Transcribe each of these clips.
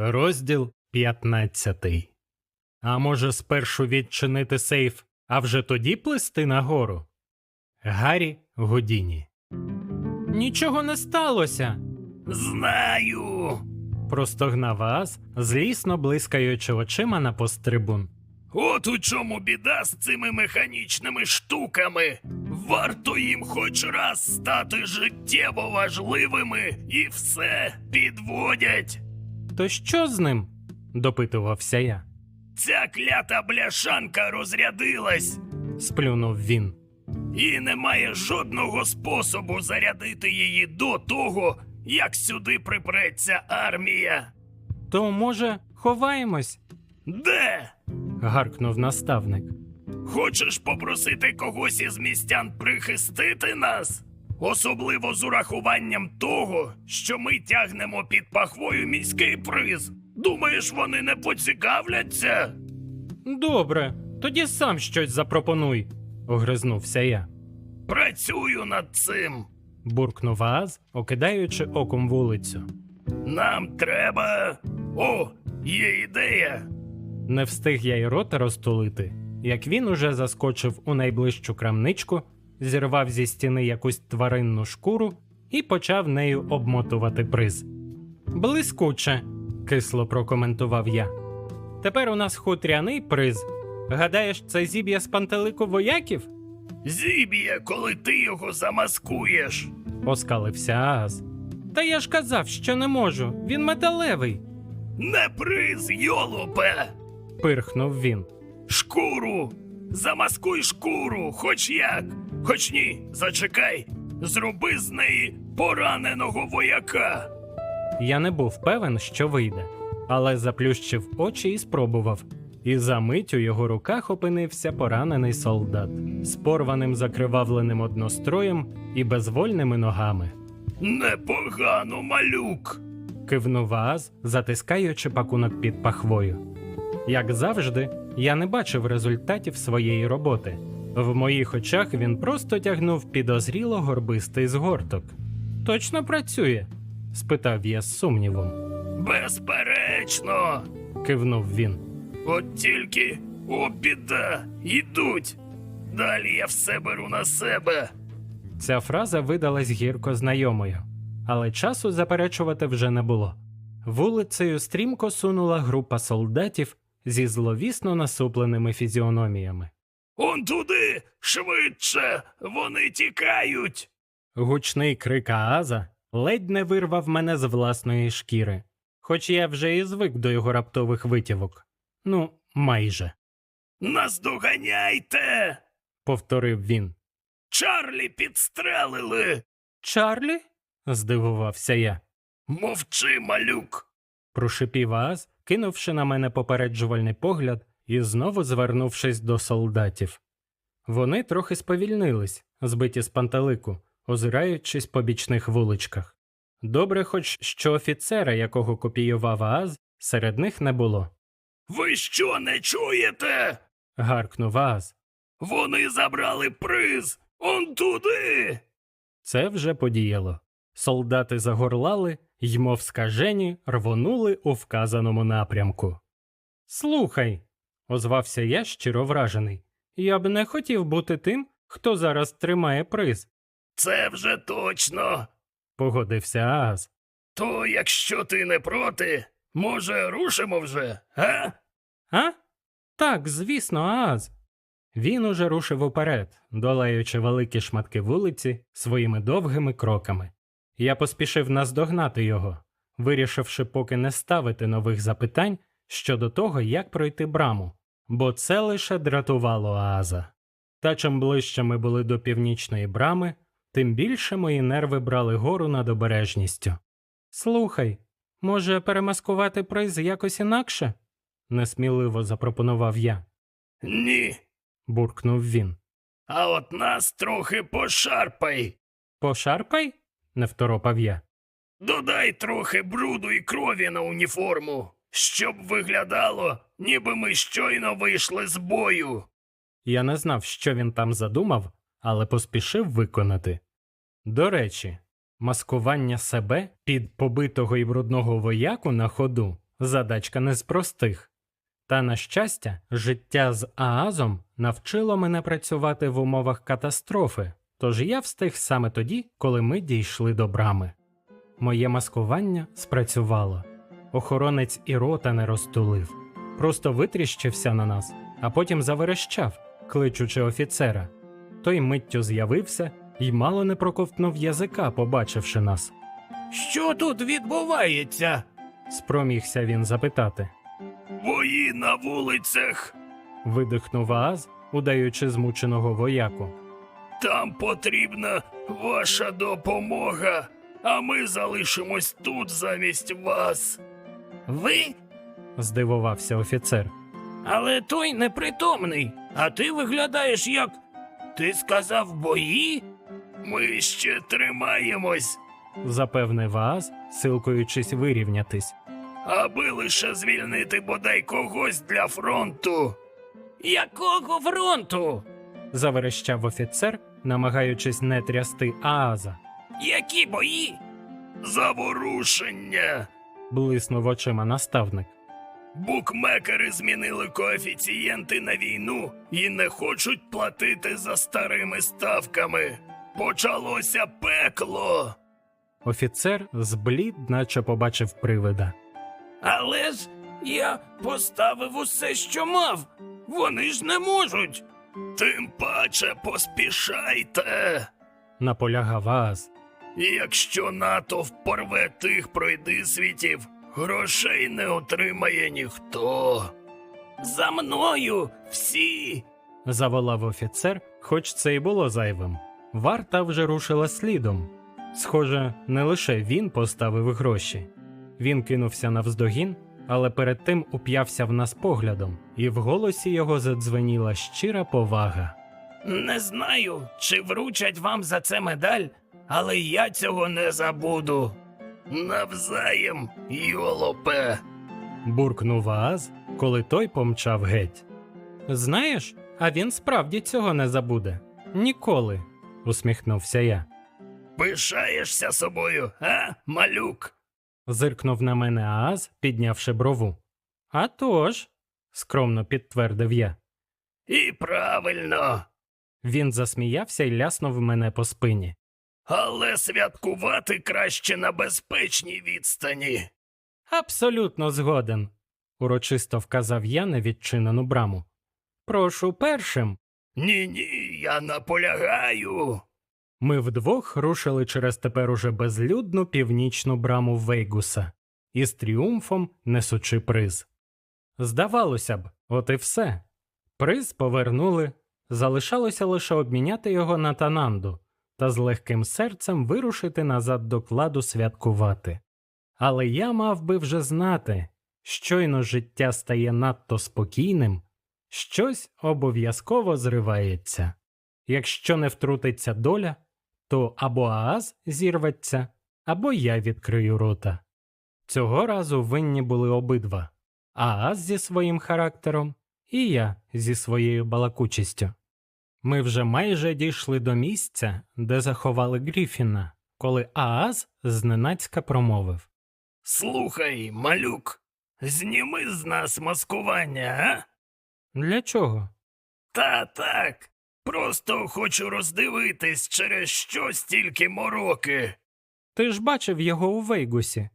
Розділ 15. А може, спершу відчинити сейф, а вже тоді плисти нагору? Гаррі Гудіні. Нічого не сталося. Знаю. Простогнав Ааз, злісно блискаючи очима на пострибун. От у чому біда з цими механічними штуками. Варто їм хоч раз стати життєво важливими і все підводять. То що з ним? допитувався я. Ця клята бляшанка розрядилась, Сплюнув він. і немає жодного способу зарядити її до того, як сюди припреться армія. То, може, ховаємось? Де? гаркнув наставник. Хочеш попросити когось із містян прихистити нас? Особливо з урахуванням того, що ми тягнемо під пахвою міський приз. Думаєш, вони не поцікавляться? Добре, тоді сам щось запропонуй, огризнувся я. Працюю над цим. буркнув Ааз, окидаючи оком вулицю. Нам треба. О, є ідея. Не встиг я й рота розтулити, як він уже заскочив у найближчу крамничку, зірвав зі стіни якусь тваринну шкуру і почав нею обмотувати приз. Блискуче, кисло прокоментував я. Тепер у нас хутряний приз. Гадаєш, це зіб'я з пантелику вояків? Зіб'є, коли ти його замаскуєш. оскалився Ааз. Та я ж казав, що не можу. Він металевий, Не приз, йолопе! пирхнув він. Шкуру! Замаскуй шкуру, хоч як. Хоч ні, зачекай. Зроби з неї пораненого вояка. Я не був певен, що вийде, але заплющив очі і спробував. І за мить у його руках опинився поранений солдат з порваним закривавленим одностроєм і безвольними ногами. Непогано, малюк. Кивнув Ааз, затискаючи пакунок під пахвою. Як завжди, я не бачив результатів своєї роботи. В моїх очах він просто тягнув підозріло горбистий згорток. Точно працює? спитав я з сумнівом. Безперечно. Кивнув він. От тільки о, біда, ідуть. Далі я все беру на себе. Ця фраза видалась гірко знайомою, але часу заперечувати вже не було. Вулицею стрімко сунула група солдатів зі зловісно насупленими фізіономіями. Он туди, швидше, вони тікають. Гучний крик Ааза ледь не вирвав мене з власної шкіри, хоч я вже і звик до його раптових витівок. Ну, майже, Наздоганяйте. повторив він. Чарлі підстрелили. Чарлі? здивувався я. Мовчи, малюк. прошипів Ааз, кинувши на мене попереджувальний погляд і знову звернувшись до солдатів. Вони трохи сповільнились, збиті з пантелику, озираючись по бічних вуличках. Добре, хоч що офіцера, якого копіював Ааз, серед них не було. Ви що не чуєте? Гаркнув Ааз. Вони забрали приз. Он туди. Це вже подіяло. Солдати загорлали й, мов скажені, рвонули у вказаному напрямку. Слухай, озвався я щиро вражений. Я б не хотів бути тим, хто зараз тримає приз, Це вже точно. погодився Ааз. То якщо ти не проти, може, рушимо вже, га? А? Так, звісно, Ааз. Він уже рушив уперед, долаючи великі шматки вулиці своїми довгими кроками. Я поспішив наздогнати його, вирішивши поки не ставити нових запитань щодо того, як пройти браму, бо це лише дратувало Ааза. Та чим ближче ми були до північної брами, тим більше мої нерви брали гору над обережністю. Слухай, може перемаскувати приз якось інакше? несміливо запропонував я. Ні. буркнув він. А от нас трохи пошарпай. Пошарпай? не второпав я. Додай трохи бруду і крові на уніформу, щоб виглядало, ніби ми щойно вийшли з бою. Я не знав, що він там задумав, але поспішив виконати. До речі, маскування себе під побитого і брудного вояку на ходу Задачка не з простих. Та, на щастя, життя з Аазом навчило мене працювати в умовах катастрофи, тож я встиг саме тоді, коли ми дійшли до брами. Моє маскування спрацювало. Охоронець і рота не розтулив, просто витріщився на нас, а потім заверещав, кличучи офіцера. Той миттю з'явився і мало не проковтнув язика, побачивши нас. Що тут відбувається? Спромігся він запитати. Бої на вулицях. Видихнув Ааз, удаючи змученого вояку. Там потрібна ваша допомога, а ми залишимось тут замість вас. Ви? Здивувався офіцер. Але той непритомний, а ти виглядаєш як. Ти сказав бої? Ми ще тримаємось, Запевнив Ааз, силкуючись вирівнятись. аби лише звільнити бодай когось для фронту. Якого фронту? Заверещав офіцер, намагаючись не трясти Ааза. Які бої? Заворушення. Блиснув очима наставник. Букмекери змінили коефіцієнти на війну і не хочуть платити за старими ставками. Почалося пекло. Офіцер зблід, наче побачив привида. Але ж я поставив усе, що мав. Вони ж не можуть. Тим паче поспішайте. Наполягав Ааз. Якщо натовп порве тих пройдисвітів, грошей не отримає ніхто. За мною всі. Заволав офіцер, хоч це й було зайвим. Варта вже рушила слідом. Схоже, не лише він поставив гроші. Він кинувся навздогін, але перед тим уп'явся в нас поглядом, і в голосі його задзвеніла щира повага. Не знаю, чи вручать вам за це медаль, але я цього не забуду. Навзаєм, йолопе. буркнув Ааз, коли той помчав геть. Знаєш, а він справді цього не забуде. Ніколи, усміхнувся я. Пишаєшся собою, а, малюк? Зиркнув на мене Ааз, піднявши брову. «А тож», – скромно підтвердив я. І правильно. Він засміявся і ляснув мене по спині. Але святкувати краще на безпечній відстані. Абсолютно згоден, урочисто вказав я на відчинену браму. Прошу першим. Ні, ні, я наполягаю. Ми вдвох рушили через тепер уже безлюдну північну браму Вейгуса із тріумфом несучи приз. Здавалося б, от і все. Приз повернули, залишалося лише обміняти його на Тананду та з легким серцем вирушити назад до кладу святкувати. Але я мав би вже знати, щойно життя стає надто спокійним, щось обов'язково зривається. Якщо не втрутиться доля, то або Ааз зірветься, або я відкрию рота. Цього разу винні були обидва Ааз зі своїм характером і я зі своєю балакучістю. Ми вже майже дійшли до місця, де заховали Гріфіна, коли Ааз зненацька промовив Слухай, малюк, зніми з нас маскування, а? Для чого? Та так. Просто хочу роздивитись, через що стільки мороки. Ти ж бачив його у Вейгусі.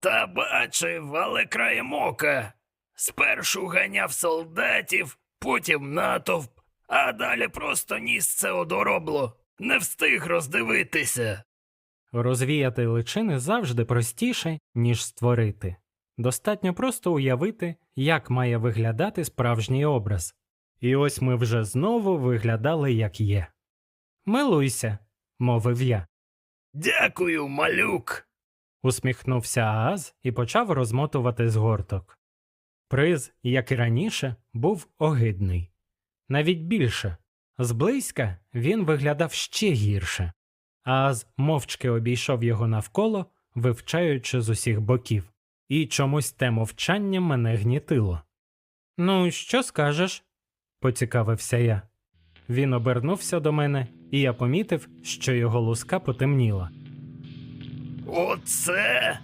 Та бачив, але краєм ока. Спершу ганяв солдатів, потім натовп, а далі просто ніс це одоробло. Не встиг роздивитися. Розвіяти личини завжди простіше, ніж створити. Достатньо просто уявити, як має виглядати справжній образ. І ось ми вже знову виглядали, як є. Милуйся, мовив я. Дякую, малюк. Усміхнувся Ааз і почав розмотувати згорток. Приз, як і раніше, був огидний. Навіть більше. Зблизька він виглядав ще гірше. Ааз мовчки обійшов його навколо, вивчаючи з усіх боків, і чомусь те мовчання мене гнітило. Ну, що скажеш? поцікавився я. Він обернувся до мене, і я помітив, що його луска потемніла. Оце.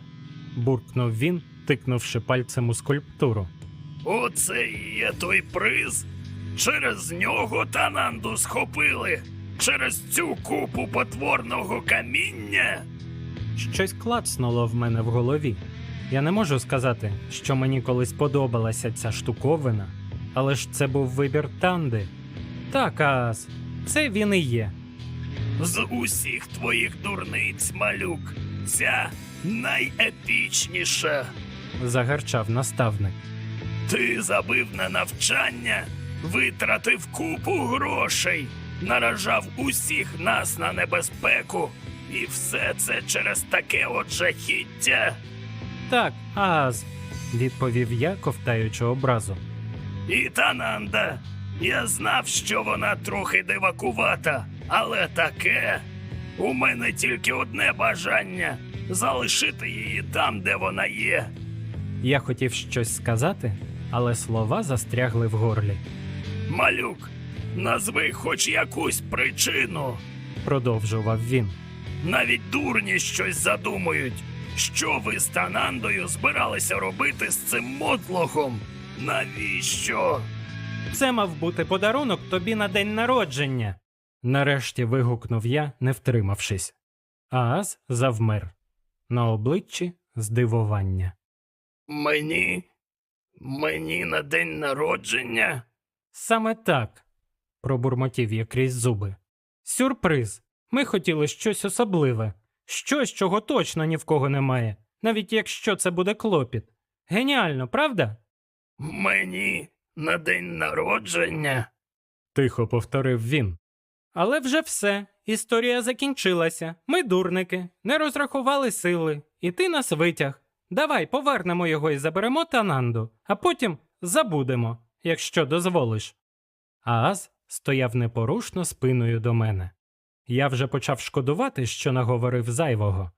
буркнув він, тикнувши пальцем у скульптуру. Оце є той приз. Через нього Тананду схопили. Через цю купу потворного каміння. Щось клацнуло в мене в голові. Я не можу сказати, що мені колись подобалася ця штуковина, але ж це був вибір Танди. Так, Ааз, це він і є. З усіх твоїх дурниць, малюк, ця найепічніша. загарчав наставник. Ти забив на навчання, витратив купу грошей, наражав усіх нас на небезпеку. І все це через таке от жахіття. Так, Ааз, відповів я, ковтаючи образу. І Тананда. Я знав, що вона трохи дивакувата, але таке. У мене тільки одне бажання залишити її там, де вона є. Я хотів щось сказати, але слова застрягли в горлі. Малюк, назви хоч якусь причину. Продовжував він. Навіть дурні щось задумують. Що ви з Танандою збиралися робити з цим мотлохом? Навіщо? Це мав бути подарунок тобі на день народження. Нарешті вигукнув я, не втримавшись. Ааз завмер. На обличчі здивування. Мені? Мені на день народження? Саме так, пробурмотів я крізь зуби. Сюрприз. Ми хотіли щось особливе, щось, чого точно ні в кого немає, навіть якщо це буде клопіт. Геніально, правда? Мені на день народження? тихо повторив він. Але вже все. Історія закінчилася. Ми дурники, не розрахували сили, і ти нас витяг. Давай повернемо його і заберемо Тананду, а потім забудемо, якщо дозволиш. Ааз стояв непорушно спиною до мене. Я вже почав шкодувати, що наговорив зайвого.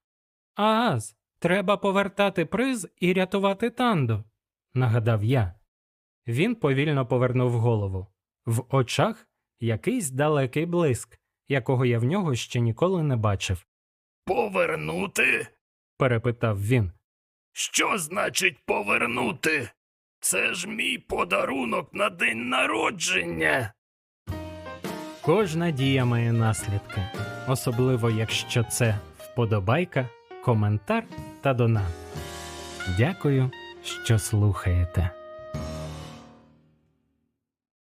Ааз, треба повертати приз і рятувати Танду, нагадав я. Він повільно повернув голову. В очах якийсь далекий блиск, якого я в нього ще ніколи не бачив, Повернути? перепитав він. Що значить повернути? Це ж мій подарунок на день народження. Кожна дія має наслідки, особливо якщо це вподобайка, коментар та донат. Дякую, що слухаєте.